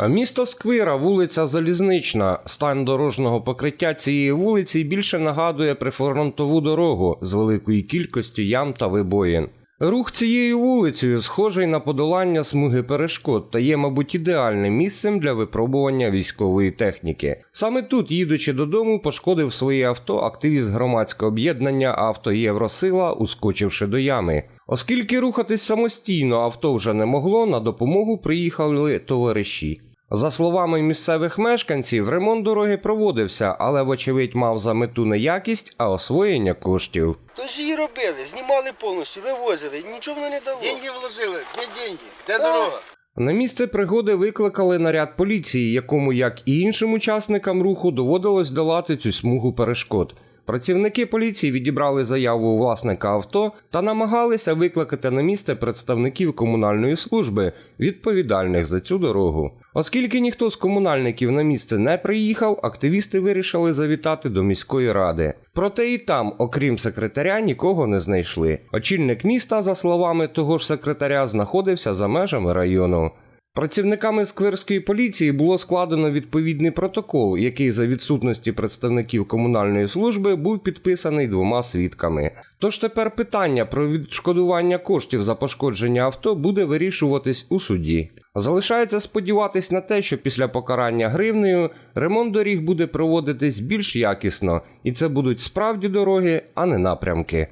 Місто Сквира, вулиця Залізнична. Стан дорожнього покриття цієї вулиці більше нагадує прифронтову дорогу з великою кількістю ям та вибоїн. Рух цією вулицею схожий на подолання смуги перешкод та є, мабуть, ідеальним місцем для випробування військової техніки. Саме тут, їдучи додому, пошкодив своє авто активіст громадського об'єднання Авто Євросила, ускочивши до ями. Оскільки рухатись самостійно авто вже не могло, на допомогу приїхали товариші. За словами місцевих мешканців, ремонт дороги проводився, але, вочевидь, мав за мету не якість, а освоєння коштів. Тож її робили, знімали повністю, вивозили, нічого воно не дало. Деньги вложили, где деньги? Де Так. дорога? На місце пригоди викликали наряд поліції, якому, як і іншим учасникам руху, доводилось долати цю смугу перешкод. Працівники поліції відібрали заяву у власника авто та намагалися викликати на місце представників комунальної служби, відповідальних за цю дорогу. Оскільки ніхто з комунальників на місце не приїхав, активісти вирішили завітати до міської ради. Проте і там, окрім секретаря, нікого не знайшли. Очільник міста, за словами того ж секретаря, знаходився за межами району. Працівниками скверської поліції було складено відповідний протокол, який за відсутності представників комунальної служби був підписаний двома свідками. Тож тепер питання про відшкодування коштів за пошкодження авто буде вирішуватись у суді. Залишається сподіватись на те, що після покарання гривнею ремонт доріг буде проводитись більш якісно, і це будуть справді дороги, а не напрямки.